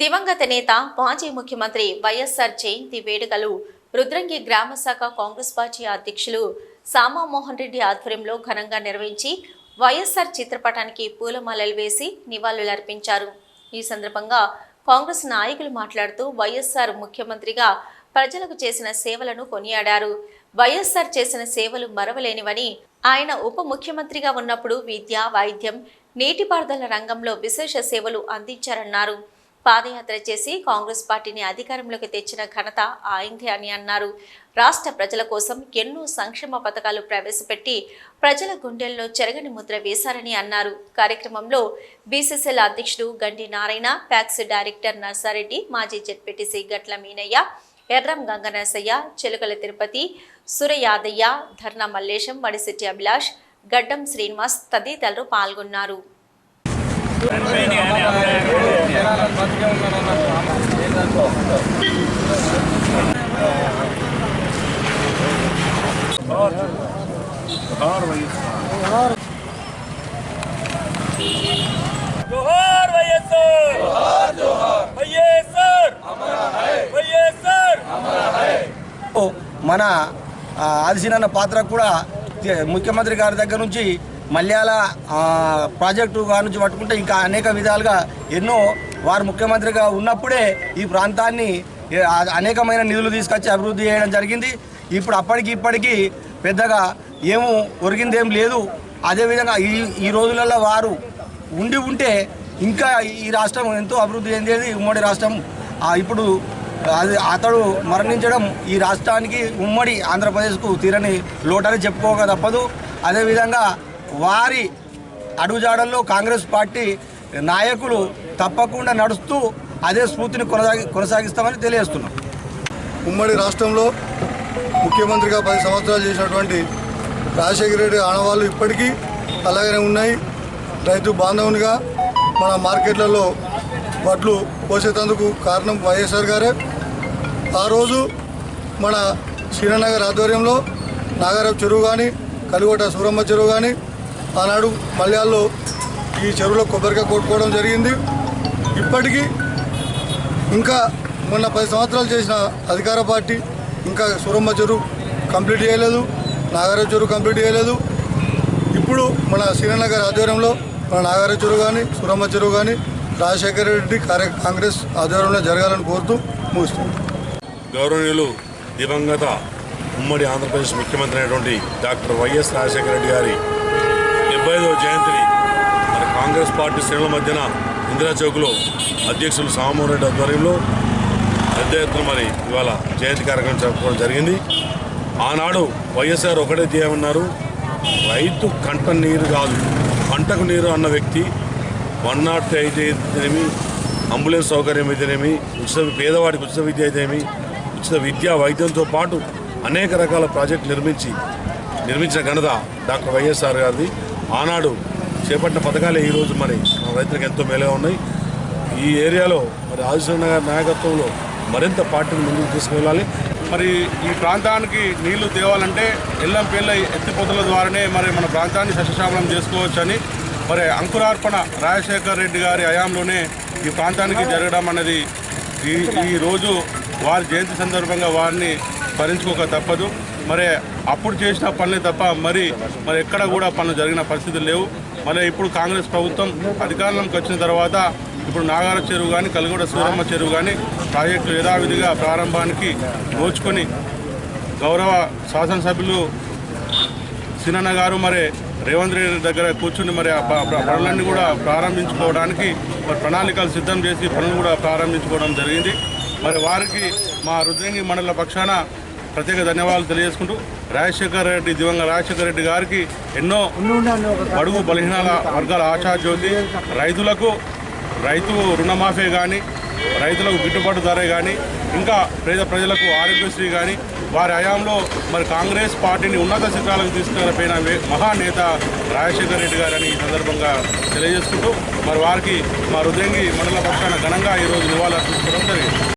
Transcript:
దివంగత నేత మాజీ ముఖ్యమంత్రి వైఎస్ఆర్ జయంతి వేడుకలు. రుద్రంగి గ్రామ శాఖ కాంగ్రెస్ పార్టీ అధ్యక్షులు సామామోహన్ రెడ్డి ఆధ్వర్యంలో ఘనంగా నిర్వహించి వైఎస్ఆర్ చిత్రపటానికి పూలమాలలు వేసి నివాళులర్పించారు ఈ సందర్భంగా కాంగ్రెస్ నాయకులు మాట్లాడుతూ వైఎస్ఆర్ ముఖ్యమంత్రిగా ప్రజలకు చేసిన సేవలను కొనియాడారు. వైఎస్ఆర్ చేసిన సేవలు మరవలేనివని ఆయన ఉప ముఖ్యమంత్రిగా ఉన్నప్పుడు విద్య వైద్యం నీటిపారుదల రంగంలో విశేష సేవలు అందించారన్నారు. పాదయాత్ర చేసి కాంగ్రెస్ పార్టీని అధికారంలోకి తెచ్చిన ఘనత ఆయనదే అని అన్నారు. రాష్ట్ర ప్రజల కోసం ఎన్నో సంక్షేమ పథకాలు ప్రవేశపెట్టి ప్రజల గుండెల్లో చెరగని ముద్ర వేశారని అన్నారు. కార్యక్రమంలో బీసీసీఎల్ అధ్యక్షుడు గండి నారాయణ ప్యాక్స్ డైరెక్టర్ నర్సారెడ్డి మాజీ జడ్పీటీసీ గట్ల మీనయ్య ఎర్రం గంగనరసయ్య చిలుకల తిరుపతి సురయాదయ్య ధర్నా మల్లేశం వడిశెట్టి అభిలాష్ గడ్డం శ్రీనివాస్ తదితరులు పాల్గొన్నారు. జోహార్ వైఎస్ఆర్ జోహార్ జోహార్ వైఎస్ఆర్ వైఎస్ఆర్ మన ఆదిశీనన్న పాత్ర కూడా ముఖ్యమంత్రి గారి దగ్గర నుంచి మలయాళ ప్రాజెక్టు గారి నుంచి పట్టుకుంటే ఇంకా అనేక విధాలుగా ఎన్నో వారు ముఖ్యమంత్రిగా ఉన్నప్పుడే ఈ ప్రాంతాన్ని అనేకమైన నిధులు తీసుకొచ్చి అభివృద్ధి చేయడం జరిగింది. ఇప్పుడు అప్పటికి ఇప్పటికీ పెద్దగా ఏమో ఒరిగిందేం లేదు. అదేవిధంగా ఈ ఈ రోజులలో వారు ఉండి ఉంటే ఇంకా ఈ రాష్ట్రం ఎంతో అభివృద్ధి చెందేది ఉమ్మడి రాష్ట్రం. ఇప్పుడు అది అతడు మరణించడం ఈ రాష్ట్రానికి ఉమ్మడి ఆంధ్రప్రదేశ్కు తీరని లోటని చెప్పుకోక తప్పదు. అదేవిధంగా వారి అడుగుజాడల్లో కాంగ్రెస్ పార్టీ నాయకులు తప్పకుండా నడుస్తూ అదే స్ఫూర్తిని కొనసాగి కొనసాగిస్తామని తెలియజేస్తున్నాం. ఉమ్మడి రాష్ట్రంలో ముఖ్యమంత్రిగా పది సంవత్సరాలు చేసినటువంటి రాజశేఖర రెడ్డి ఆనవాళ్ళు ఇప్పటికీ అలాగనే ఉన్నాయి. రైతు బాంధవునిగా మన మార్కెట్లలో వడ్లు పోసేటందుకు కారణం వైఎస్ఆర్ గారే. ఆ రోజు మన శ్రీనగర్ ఆధ్వర్యంలో నాగారం చెరువు కానీ కలిగొట్ట సూరమ్మ చెరువు కానీ ఆనాడు మల్యాల్లో ఈ చెరువులో కొబ్బరికాయ కొట్టుకోవడం జరిగింది. ఇప్పటికీ ఇంకా మొన్న పది సంవత్సరాలు చేసిన అధికార పార్టీ ఇంకా సూరమ్మ చెరువు కంప్లీట్ చేయలేదు నాగారావు చెరువు కంప్లీట్ చేయలేదు. ఇప్పుడు మన శ్రీనగర్ ఆధ్వర్యంలో మన నాగారావు చెరువు కానీ సూరమ్మ చెరువు కానీ రాజశేఖర రెడ్డి కార్య కాంగ్రెస్ ఆధ్వర్యంలో జరగాలని కోరుతూ ముగిస్తుంది గౌరవనీయులు దివంగత ఉమ్మడి ఆంధ్రప్రదేశ్ ముఖ్యమంత్రి అయినటువంటి డాక్టర్ వైఎస్ రాజశేఖర రెడ్డి గారి డెబ్బై జయంతిని కాంగ్రెస్ పార్టీ శ్రేణుల మధ్యన ఇందిరా చౌక్లో అధ్యక్షులు సామోహన్ రెడ్డి ఆధ్వర్యంలో పెద్ద ఎత్తున మరి ఇవాళ జయంతి కార్యక్రమం జరుపుకోవడం జరిగింది. ఆనాడు వైఎస్ఆర్ ఒకటే చేయమన్నారు రైతు కంట నీరు కాదు పంటకు నీరు అన్న వ్యక్తి వన్ నాట్ అయితేనేమి అంబులెన్స్ సౌకర్యం అయితేనేమి ఉచిత పేదవాడికి ఉచిత విద్య అయితేనేమి ఉచిత విద్య వైద్యంతో పాటు అనేక రకాల ప్రాజెక్టులు నిర్మించి నిర్మించిన ఘనత డాక్టర్ వైఎస్ఆర్ గారిది. ఆనాడు చేపట్టిన పథకాలే ఈరోజు మరి మన రైతులకు ఎంతో మేలుగా ఉన్నాయి. ఈ ఏరియాలో మరి ఆదిశ్వరణ గారి నాయకత్వంలో మరింత పార్టీని ముందుకు తీసుకువెళ్ళాలి. మరి ఈ ప్రాంతానికి నీళ్ళు తేవాలంటే ఎల్లం పిల్ల ఎత్తిపోతల ద్వారానే మరి మన ప్రాంతాన్ని సస్యశ్యామలం చేసుకోవచ్చని మరి అంకురార్పణ రాజశేఖర్ రెడ్డి గారి హయాంలోనే ఈ ప్రాంతానికి జరగడం అనేది ఈ ఈ రోజు వారి జయంతి సందర్భంగా వారిని స్మరించుకోక తప్పదు. మరి అప్పుడు చేసిన పనులే తప్ప మరి మరి ఎక్కడ కూడా పనులు జరిగిన పరిస్థితులు లేవు. మరి ఇప్పుడు కాంగ్రెస్ ప్రభుత్వం అధికారంలోకి వచ్చిన తర్వాత ఇప్పుడు నాగార చెరువు కానీ కలిగూడ సూరమ్మ చెరువు కానీ ప్రాజెక్టులు యథావిధిగా ప్రారంభానికి నోచుకొని గౌరవ శాసనసభ్యులు సినన్న గారు మరి రేవంత్ రెడ్డి దగ్గర కూర్చుని మరి పనులన్నీ కూడా ప్రారంభించుకోవడానికి మరి ప్రణాళికలు సిద్ధం చేసి పనులు కూడా ప్రారంభించుకోవడం జరిగింది. మరి వారికి మా రుద్రంగి మండల పక్షాన ప్రత్యేక ధన్యవాదాలు తెలియజేసుకుంటూ రాజశేఖర రెడ్డి దివంగత రాజశేఖర రెడ్డి గారికి ఎన్నో బడుగు బలహీనాల వర్గాల ఆశాజ్యోతి రైతులకు రైతు రుణమాఫీ కానీ రైతులకు గిట్టుబాటు ధర కానీ ఇంకా పేద ప్రజలకు ఆరోగ్యశ్రీ కానీ వారి హయాంలో మరి కాంగ్రెస్ పార్టీని ఉన్నత చిత్రాలకు తీసుకెళ్ళిపోయిన మహానేత రాజశేఖర రెడ్డి గారని ఈ సందర్భంగా తెలియజేసుకుంటూ మరి వారికి మా రుద్రంగి మండల పక్షాన ఘనంగా ఈరోజు నివాళులు అర్పించుకోవడం జరిగింది